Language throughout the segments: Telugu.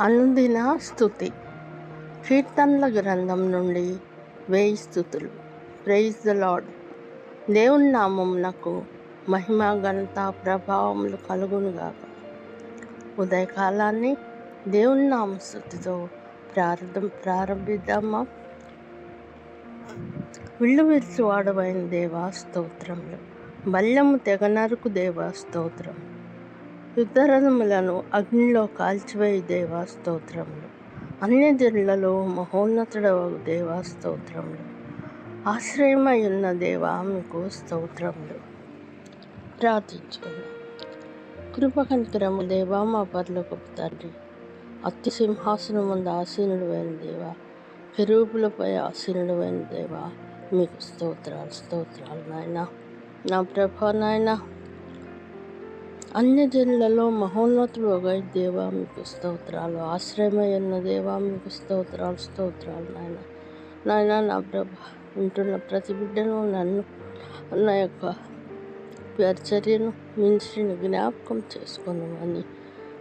అనుదిన స్థుతి. కీర్తనల గ్రంథం నుండి వేయి స్థుతులు. ప్రైజ్ ద లాడ్ దేవుని నామమునకు మహిమ ఘనత ప్రభావములు కలుగునుగాక ఉదయకాలాన్ని దేవుని నామ స్థుతితో ప్రారంభం ప్రారంభిద్దామా? విల్లు విరుచువాడవైన దేవా స్తోత్రములు. బల్యము తెగనరుకు దేవా స్తోత్రములు యుద్ధరథములను అగ్నిలో కాల్చివేయి దేవా స్తోత్రములు అన్యజనులలో మహోన్నతుడవగు దేవా స్తోత్రములు ఆశ్రయమై ఉన్న దేవా మీకు స్తోత్రములు. ప్రార్థించండి కృపకనికరము దేవా మా పర్లోకపు తండ్రి. అతి సింహాసనం ముందు ఆసీనుడు అయిన దేవా కెరూపులపై ఆసీనుడు అయిన దేవా మీకు స్తోత్రాలు స్తోత్రాలు నాయన. నా ప్రభా నాయన అన్ని జనులలో మహోన్నతుడుగా దేవా మీకు స్తోత్రాలు. ఆశ్రయమై ఉన్న దేవా మీకు స్తోత్రాలు స్తోత్రాలు నాయన. నాయన నా ప్రభ వింటున్న ప్రతి బిడ్డను నన్ను నా యొక్క పరిచర్యను మినిస్ట్రీని జ్ఞాపకం చేసుకుందామని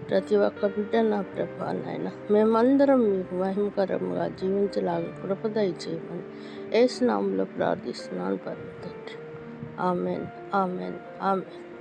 ప్రతి ఒక్క బిడ్డ నా ప్రభా నాయన. మేమందరం మీకు మహిమకరంగా జీవించలాగా కృపదయ చేయమని ఏ స్నామంలో ప్రార్థిస్తున్నాను పరమ ఆమెన్ ఆమెన్ ఆమెన్.